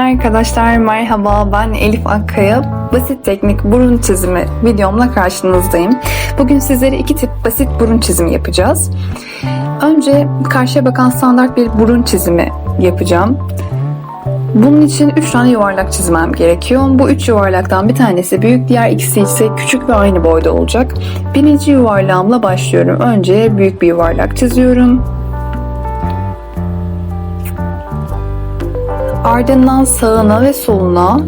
Arkadaşlar merhaba ben Elif Akkaya. Basit teknik burun çizimi videomla karşınızdayım. Bugün sizlere iki tip basit burun çizimi yapacağız. Önce karşıya bakan standart bir burun çizimi yapacağım. Bunun için 3 tane yuvarlak çizmem gerekiyor. Bu 3 yuvarlaktan bir tanesi büyük, diğer ikisi ise küçük ve aynı boyda olacak. Birinci yuvarlağımla başlıyorum. Önce büyük bir yuvarlak çiziyorum. Ardından sağına ve soluna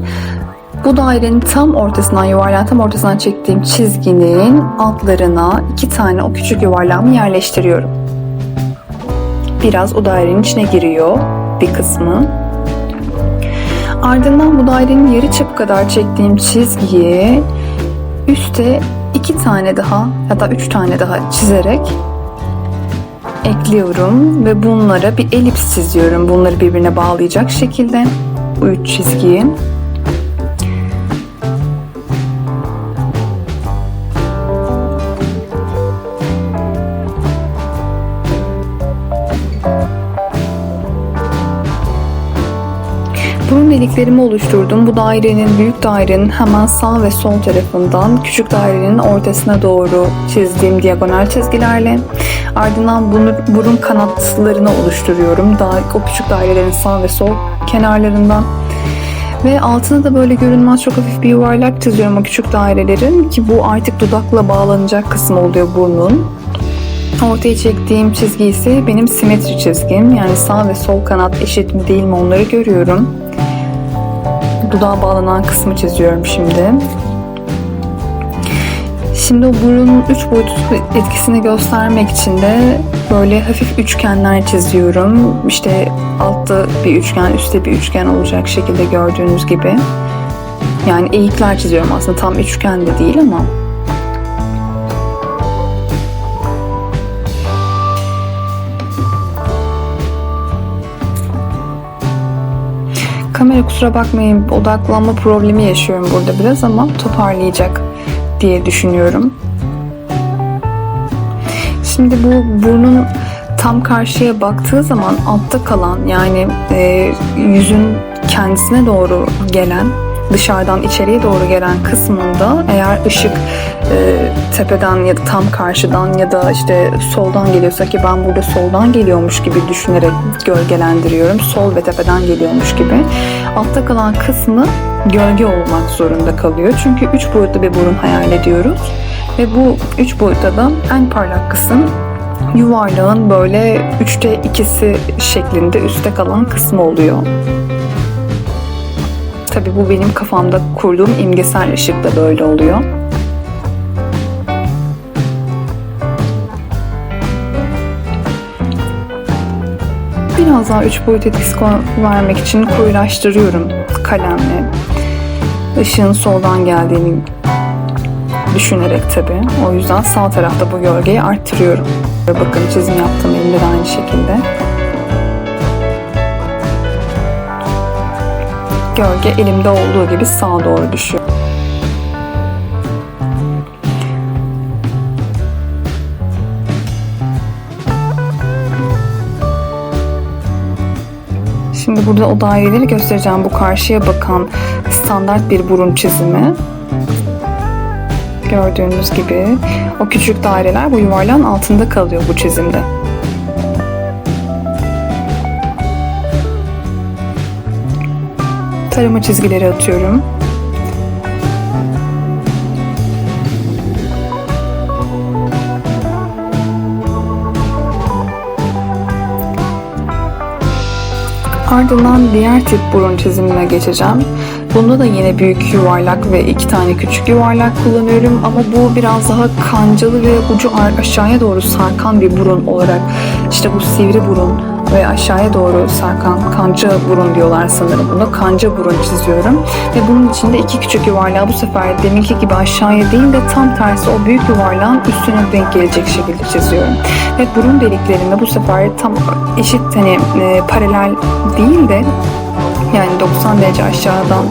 bu dairenin tam ortasından, yuvarlağın tam ortasından çektiğim çizginin altlarına iki tane o küçük yuvarlağımı yerleştiriyorum. Biraz o dairenin içine giriyor bir kısmı. Ardından bu dairenin yarı çapı kadar çektiğim çizgiyi üste iki tane daha ya da üç tane daha çizerek ekliyorum ve bunlara bir elips çiziyorum. Bunları birbirine bağlayacak şekilde bu üç çizgiyi. Burun deliklerimi oluşturdum. Bu dairenin, büyük dairenin hemen sağ ve sol tarafından küçük dairenin ortasına doğru çizdiğim diagonal çizgilerle ardından bunu, burun kanatlarını oluşturuyorum. Daha o küçük dairelerin sağ ve sol kenarlarından. Ve altına da böyle görünmez çok hafif bir yuvarlak çiziyorum o küçük dairelerin ki bu artık dudakla bağlanacak kısmı oluyor burnun. Ortaya çektiğim çizgi ise benim simetri çizgim. Yani sağ ve sol kanat eşit mi değil mi onları görüyorum. Dudağa bağlanan kısmı çiziyorum şimdi. Şimdi o burunun üç boyutlu etkisini göstermek için de böyle hafif üçgenler çiziyorum. İşte altta bir üçgen, üstte bir üçgen olacak şekilde gördüğünüz gibi. Yani eğikler çiziyorum aslında tam üçgen de değil ama Kamera kusura bakmayın odaklanma problemi yaşıyorum burada biraz ama toparlayacak diye düşünüyorum. Şimdi bu burnun tam karşıya baktığı zaman altta kalan yani e, yüzün kendisine doğru gelen dışarıdan içeriye doğru gelen kısmında eğer ışık e, tepeden ya da tam karşıdan ya da işte soldan geliyorsa ki ben burada soldan geliyormuş gibi düşünerek gölgelendiriyorum. Sol ve tepeden geliyormuş gibi. Altta kalan kısmı gölge olmak zorunda kalıyor. Çünkü üç boyutlu bir burun hayal ediyoruz. Ve bu üç boyutta da en parlak kısım yuvarlağın böyle üçte ikisi şeklinde üstte kalan kısmı oluyor. Tabi bu benim kafamda kurduğum imgesel ışıkla böyle oluyor. Biraz daha üç boyut etkisi vermek için koyulaştırıyorum kalemle. Işığın soldan geldiğini düşünerek tabi. O yüzden sağ tarafta bu gölgeyi arttırıyorum. Bakın çizim yaptığım elimde de aynı şekilde. Gölge elimde olduğu gibi sağa doğru düşüyor. Şimdi burada o daireleri göstereceğim. Bu karşıya bakan standart bir burun çizimi. Gördüğünüz gibi o küçük daireler bu yuvarlağın altında kalıyor bu çizimde. Tarama çizgileri atıyorum. Ardından diğer tip burun çizimine geçeceğim. Bunda da yine büyük yuvarlak ve iki tane küçük yuvarlak kullanıyorum ama bu biraz daha kancalı ve ucu aşağıya doğru sarkan bir burun olarak işte bu sivri burun ve aşağıya doğru sarkan kanca burun diyorlar sanırım buna. Kanca burun çiziyorum. Ve bunun içinde iki küçük yuvarlağı bu sefer deminki gibi aşağıya değil de tam tersi o büyük yuvarlağın üstüne denk gelecek şekilde çiziyorum. Ve burun deliklerinde bu sefer tam eşit hani e, paralel değil de yani 90 derece aşağıdan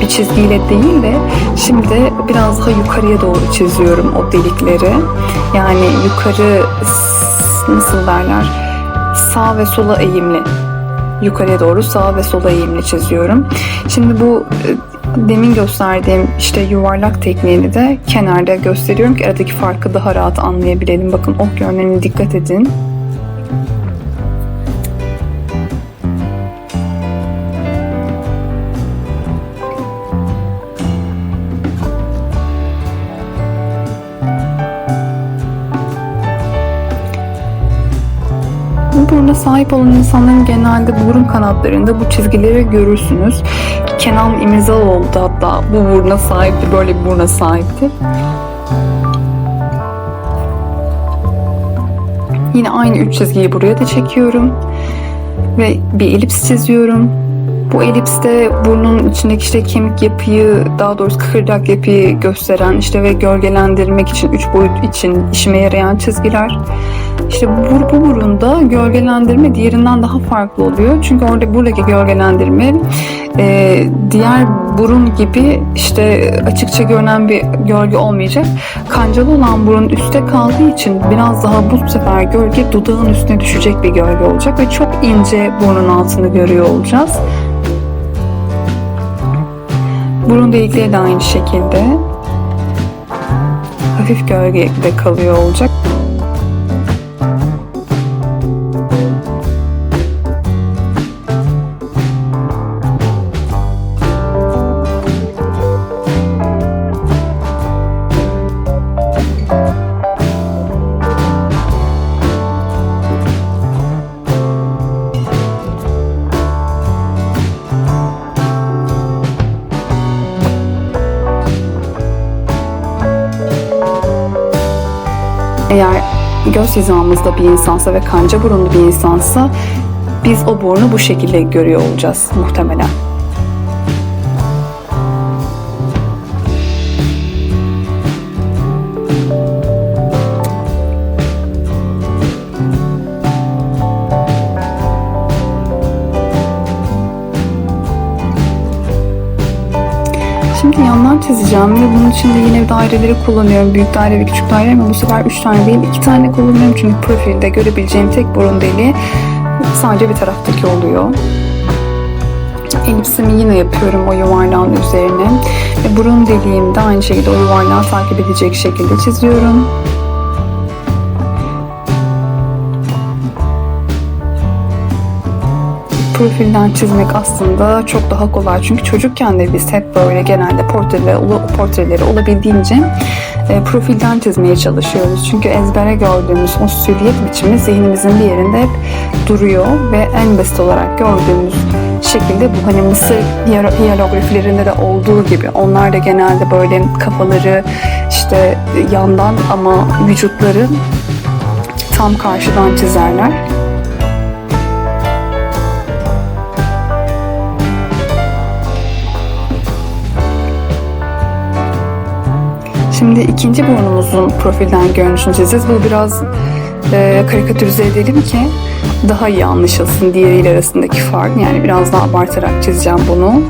bir çizgiyle değil de şimdi biraz daha yukarıya doğru çiziyorum o delikleri. Yani yukarı nasıl derler sağ ve sola eğimli yukarıya doğru sağa ve sola eğimli çiziyorum. Şimdi bu e, demin gösterdiğim işte yuvarlak tekniğini de kenarda gösteriyorum ki aradaki farkı daha rahat anlayabilelim. Bakın ok yönlerine dikkat edin. Sahip olan insanların genelde burun kanatlarında bu çizgileri görürsünüz. Kenan İmirzalıoğlu da hatta bu buruna sahipti, böyle bir buruna sahipti. Yine aynı üç çizgiyi buraya da çekiyorum. Ve bir elips çiziyorum. Bu elipste burnun içindeki işte kemik yapıyı, daha doğrusu kıkırdak yapıyı gösteren işte ve gölgelendirmek için, üç boyut için işime yarayan çizgiler. İşte bu, bu burunda gölgelendirme diğerinden daha farklı oluyor. Çünkü orada buradaki gölgelendirme e, diğer burun gibi işte açıkça görünen bir gölge olmayacak. Kancalı olan burun üstte kaldığı için biraz daha bu sefer gölge dudağın üstüne düşecek bir gölge olacak ve çok ince burnun altını görüyor olacağız. Burun delikleri de aynı şekilde hafif gölgede kalıyor olacak. Eğer göz hizamızda bir insansa ve kanca burunlu bir insansa biz o burnu bu şekilde görüyor olacağız muhtemelen. Şimdi yandan çizeceğim ve bunun için de yine daireleri kullanıyorum. Büyük daire ve küçük daire ama bu sefer 3 tane değil 2 tane kullanıyorum. Çünkü profilde görebileceğim tek burun deliği sadece bir taraftaki oluyor. Elipsimi yine yapıyorum o yuvarlağın üzerine. Ve burun deliğimi de aynı şekilde o yuvarlağı takip edecek şekilde çiziyorum. Profilden çizmek aslında çok daha kolay. Çünkü çocukken de biz hep böyle genelde portreleri, portreleri olabildiğince e, profilden çizmeye çalışıyoruz. Çünkü ezbere gördüğümüz o silüet biçimi zihnimizin bir yerinde hep duruyor ve en basit olarak gördüğümüz şekilde bu hani Mısır hieroglifilerinde de olduğu gibi onlar da genelde böyle kafaları işte yandan ama vücutları tam karşıdan çizerler. Şimdi ikinci burnumuzun profilden görünüşünü çizeceğiz. Bu biraz e, karikatürize edelim ki daha iyi anlaşılsın diğeriyle arasındaki fark. Yani biraz daha abartarak çizeceğim bunu.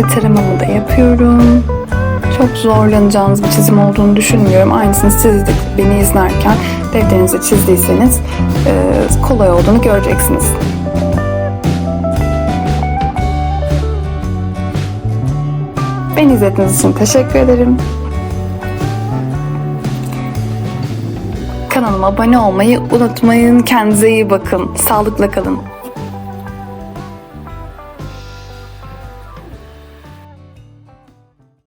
Ve taramamı da yapıyorum. Çok zorlanacağınız bir çizim olduğunu düşünmüyorum. Aynısını siz de beni izlerken defterinize çizdiyseniz e, kolay olduğunu göreceksiniz. Beni izlediğiniz için teşekkür ederim. Kanalıma abone olmayı unutmayın. Kendinize iyi bakın. Sağlıkla kalın.